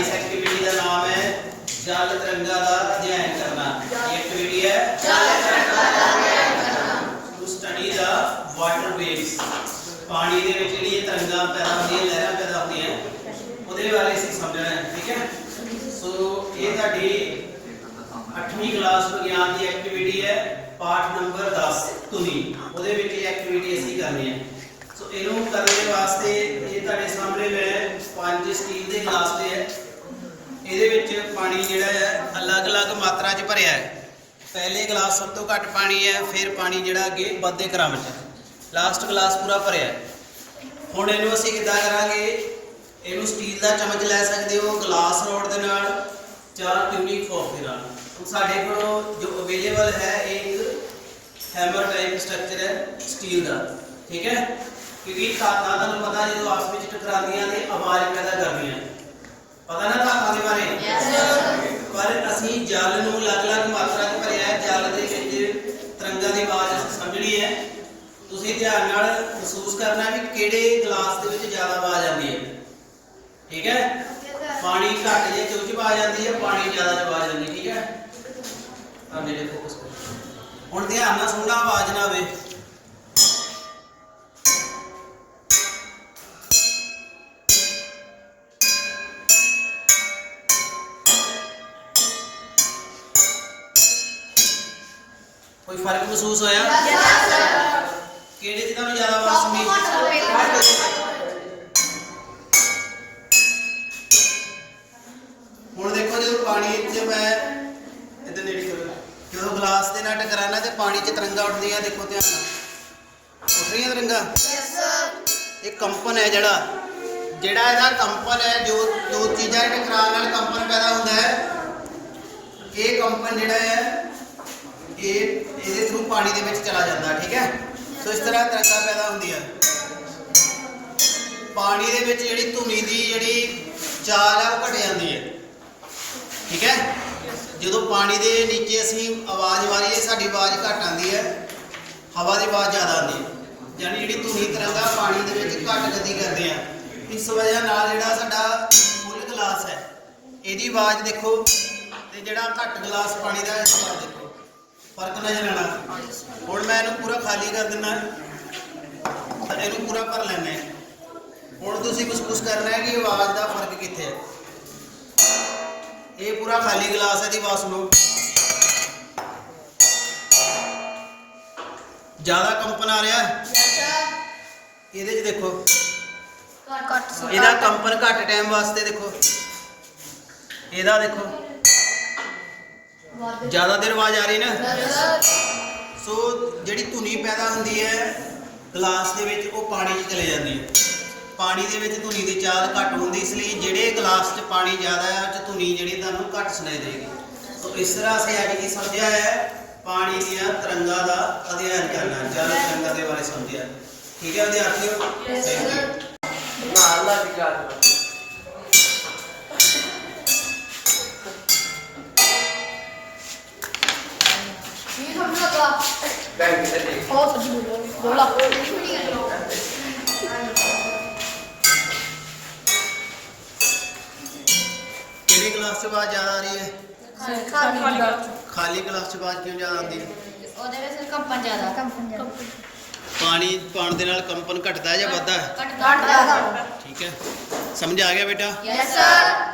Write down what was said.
ਇਸ ਐਕਟੀਵਿਟੀ ਦਾ ਨਾਮ ਹੈ ਜਲ ਤਰੰਗਾ ਦਾ ਅਧਿਐਨ ਕਰਨਾ। ਇਹ ਐਕਟੀਵਿਟੀ ਹੈ ਜਲ ਤਰੰਗਾ ਦਾ ਅਧਿਐਨ ਕਰਨਾ। To study the water waves ਪਾਣੀ ਦੇ ਵਿੱਚ ਜਿਹੜੀਆਂ ਤਰੰਗਾਂ ਪੈਦਾ ਹੁੰਦੀਆਂ ਲਹਿਰਾਂ ਪੈਦਾ ਹੁੰਦੀਆਂ ਉਹਦੇ ਬਾਰੇ ਅਸੀਂ ਸਮਝਣਾ ਹੈ ਠੀਕ ਹੈ? ਸੋ ਇਹ ਤੁਹਾਡੀ 8ਵੀਂ ਕਲਾਸ ਵਿਗਿਆਨ ਦੀ ਐਕਟੀਵਿਟੀ ਹੈ ਪਾਠ ਨੰਬਰ 10 ਤੁਨੀ ਉਹਦੇ ਵਿੱਚ ਇਹ ਐਕਟੀਵਿਟੀ ਅਸੀਂ ਕਰਨੀ ਹੈ। ਸੋ ਇਹਨੂੰ ਕਰਨ ਦੇ ਵਾਸਤੇ ਇਹ ਤੁਹਾਡੇ ਸਾਹਮਣੇ ਮੈਂ ਪੰਜ ਸਟੀਲ ਦੇ ਗਲਾਸ 'ਤੇ ਹੈ ਇਹਦੇ ਵਿੱਚ ਪਾਣੀ ਜਿਹੜਾ ਹੈ ਅਲੱਗ-ਅਲੱਗ ਮਾਤਰਾ 'ਚ ਭਰਿਆ ਹੈ। ਪਹਿਲੇ ਗਲਾਸ ਸਭ ਤੋਂ ਘੱਟ ਪਾਣੀ ਹੈ, ਫਿਰ ਪਾਣੀ ਜਿਹੜਾ ਅੱਗੇ ਵੱਧਦੇ ਕ੍ਰਮ 'ਚ। ਲਾਸਟ ਗਲਾਸ ਪੂਰਾ ਭਰਿਆ ਹੈ। ਹੁਣ ਇਹਨੂੰ ਅਸੀਂ ਕਿੱਦਾਂ ਕਰਾਂਗੇ? ਇਹਨੂੰ ਸਟੀਲ ਦਾ ਚਮਚ ਲੈ ਸਕਦੇ ਹੋ, ਗਲਾਸ ਰੋਡ ਦੇ ਨਾਲ ਜਾਂ ਟਿਊਨਿਕ ਫੋਰਕ ਦੇ ਨਾਲ। ਸਾਡੇ ਕੋਲ ਜੋ ਅਵੇਲੇਬਲ ਹੈ, ਇਹ ਹੈਮਰ ਟਾਈਪ ਸਟਰਕਚਰ ਹੈ ਸਟੀਲ ਦਾ। ਠੀਕ ਹੈ? ਕਿਉਂਕਿ ਧਾਤਾਂ ਤੁਹਾਨੂੰ ਪਤਾ ਜਦੋਂ ਆਪਸ ਵਿੱਚ ਟਕਰਾਉਂਦੀਆਂ ਤੇ ਆਵਾਜ਼ ਪੈਦਾ ਕਰਦੀਆਂ ਪਤਾ ਨਾ ਧਾਤਾਂ ਦੇ ਬਾਰੇ? ਪਰ ਅਸੀਂ ਜਲ ਨੂੰ ਅਲੱਗ-ਅਲੱਗ ਮਾਤਰਾ 'ਚ ਭਰਿਆ ਹੈ ਜਲ ਦੇ ਵਿੱਚ ਤਰੰਗਾਂ ਦੀ ਆਵਾਜ਼ ਸਮਝਣੀ ਹੈ। ਤੁਸੀਂ ਧਿਆਨ ਨਾਲ ਮਹਿਸੂਸ ਕਰਨਾ ਵੀ ਕਿਹੜੇ ਗਲਾਸ ਦੇ ਵਿੱਚ ਜ਼ਿਆਦਾ ਆਵਾਜ਼ ਆਉਂਦੀ ਹੈ। ਠੀਕ ਹੈ? ਪਾਣੀ ਘੱਟ ਜੇ ਚੁੱਚ ਪਾ ਜਾਂਦੀ ਹੈ ਪਾਣੀ ਜ਼ਿਆਦਾ ਚ ਪਾ ਜਾਂਦੀ ਠੀਕ ਹੈ? ਤਾਂ ਮੇਰੇ ਫੋਕਸ ਹੁਣ ਧਿਆਨ ਨਾਲ ਸੁਣਨਾ ਆਵਾਜ਼ ਨਾ ਆਵੇ। ਕੋਈ ਫ਼ਰਕ ਮਹਿਸੂਸ ਹੋਇਆ? ਕਿਹੜੇ ਚ ਤੁਹਾਨੂੰ ਜ਼ਿਆਦਾ ਆਵਾਜ਼ ਸੁਣੀ ਹੁਣ ਦੇਖੋ ਜਦੋਂ ਪਾਣੀ ਵਿੱਚ ਮੈਂ ਇੱਧਰ ਨੇੜੇ ਕਰੋ ਜਦੋਂ ਗਲਾਸ ਦੇ ਨਾਲ ਟਕਰਾਣਾ ਤੇ ਪਾਣੀ 'ਚ ਤਰੰਗਾ ਉੱਠਦੀਆਂ ਦੇਖੋ ਧਿਆਨ ਨਾਲ। ਉੱਠ ਰਹੀਆਂ ਤਰੰਗਾ? ਇਹ ਕੰਪਨ ਹੈ ਜਿਹੜਾ। ਜਿਹੜਾ ਇਹਦਾ ਕੰਪਨ ਹੈ ਜੋ ਦੋ ਚੀਜ਼ਾਂ ਦੇ ਟਕਰਾਉਣ ਨਾਲ ਕੰਪਨ ਪੈਦਾ ਹੁੰਦਾ ਹੈ ਇਹ ਕੰਪਨ ਜਿਹੜਾ ਹੈ ਇਹ ਇਹਦੇ ਥਰੂ ਪਾਣੀ ਦੇ ਵਿੱਚ ਚਲਾ ਜਾਂਦਾ, ਠੀਕ ਹੈ? ਸੋ ਇਸ ਤਰ੍ਹਾਂ ਤਰੰਗਾ ਪੈਦਾ ਹੁੰਦੀਆਂ। ਪਾਣੀ ਦੇ ਵਿੱਚ ਜਿਹੜੀ ਧੁਨੀ ਦੀ ਜਿਹੜੀ ਚਾਲ ਹੈ ਉਹ ਘਟ ਜਾਂਦੀ ਹੈ। ਠੀਕ ਹੈ? ਜਦੋਂ ਪਾਣੀ ਦੇ ਨੀਚੇ ਅਸੀਂ ਆਵਾਜ਼ ਮਾਰੀਏ, ਸਾਡੀ ਆਵਾਜ਼ ਘੱਟ ਆਉਂਦੀ ਹੈ। ਹਵਾ ਦੀ ਆਵਾਜ਼ ਜ਼ਿਆਦਾ ਆਉਂਦੀ ਹੈ। ਯਾਨੀ ਜਿਹੜੀ ਧੁਨੀ ਤਰੰਗਾ ਪਾਣੀ ਦੇ ਵਿੱਚ ਘੱਟ ਗਤੀ ਕਰਦੇ ਆ ਇਸ ਵਜ੍ਹਾ ਨਾਲ ਜਿਹੜਾ ਸਾਡਾ ਫੁੱਲ ਗਲਾਸ ਹੈ, ਇਹਦੀ ਆਵਾਜ਼ ਦੇਖੋ, ਤੇ ਜਿਹੜਾ ਘੱਟ ਗਲਾਸ ਪਾਣੀ ਦਾ ਇਸ ਆਵਾਜ਼ ਦੇਖੋ ਫ਼ਰਕ ਨਜ਼ਰ ਆਣਾ ਹੁਣ ਮੈਂ ਇਹਨੂੰ ਪੂਰਾ ਖਾਲੀ ਕਰ ਦਿੰਦਾ। ਤਾਂ ਇਹਨੂੰ ਪੂਰਾ ਭਰ ਲੈਣਾ ਹੈ। ਹੁਣ ਤੁਸੀਂ ਮਹਿਸੂਸ ਕਰਨਾ ਹੈ ਕਿ ਆਵਾਜ਼ ਦਾ ਫ਼ਰਕ ਕਿੱਥੇ ਹੈ? ਇਹ ਪੂਰਾ ਖਾਲੀ ਗਲਾਸ ਹੈ ਦੀ ਆਵਾਜ਼ ਸੁਣੋ ਜ਼ਿਆਦਾ ਕੰਪਨ ਆ ਰਿਹਾ ਇਹਦੇ 'ਚ ਦੇਖੋ। ਇਹਦਾ ਕੰਪਨ ਘੱਟ ਟਾਈਮ ਵਾਸਤੇ ਦੇਖੋ। ਇਹਦਾ ਦੇਖੋ। ਜ਼ਿਆਦਾ ਦੇਰ ਆਵਾਜ਼ ਆ ਰਹੀ ਨਾ? ਸੋ ਜਿਹੜੀ ਧੁਨੀ ਪੈਦਾ ਹੁੰਦੀ ਹੈ ਗਲਾਸ ਦੇ ਵਿੱਚ ਉਹ ਪਾਣੀ 'ਚ ਚਲੇ ਜਾਂਦੀ ਹੈ। ਪਾਣੀ ਦੇ ਵਿੱਚ ਧੁਨੀ ਦੀ ਚਾਲ ਘੱਟ ਹੁੰਦੀ ਇਸ ਲਈ ਜਿਹੜੇ ਗਲਾਸ 'ਚ ਪਾਣੀ ਜ਼ਿਆਦਾ ਹੈ ਉਹ 'ਚ ਧੁਨੀ ਜਿਹੜੀ ਤੁਹਾਨੂੰ ਘੱਟ ਸੁਣਾਈ ਦੇਗੀ ਸੋ ਇਸ ਤਰ੍ਹਾਂ ਅਸੀਂ ਅੱਜ ਕੀ ਸਮਝਿਆ ਹੈ ਪਾਣੀ ਦੀਆਂ ਤਰੰਗਾਂ ਦਾ ਅਧਿਐਨ ਕਰਨਾ ਜਲ ਤਰੰਗਾਂ ਦੇ ਬਾਰੇ ਸਮਝਿਆ। ਠੀਕ ਹੈ ਵਿਦਿਆਰਥੀਓ Thank you. ਨਾਲ ਲਾ ਕੇ ਗੱਲ ਦੇ ਬਹੁਤ ਸੱਚੀ ਬੋਲੋ ਬੋਲਾ ਕਿਹੜੇ ਗਲਾਸ 'ਚ ਆਵਾਜ਼ ਆ ਰਹੀ ਹੈ? ਖਾਲੀ ਗਲਾਸ 'ਚ ਆਵਾਜ਼ ਕਿਉਂ ਜ਼ਿਆਦਾ ਆਉਂਦੀ ਹੈ? ਉਹਦੇ ਵਿੱਚ ਕੰਪਨ ਜ਼ਿਆਦਾ। ਕੰਪਨ ਜ਼ਿਆਦਾ। ਪਾਣੀ ਪਾਣ ਦੇ ਨਾਲ ਕੰਪਨ ਘਟਦਾ ਜਾਂ ਵੱਧਦਾ? ਹੈ ਘੱਟ ਘੱਟ ਠੀਕ ਹੈ। ਸਮਝ ਆ ਗਿਆ ਬੇਟਾ? Yes sir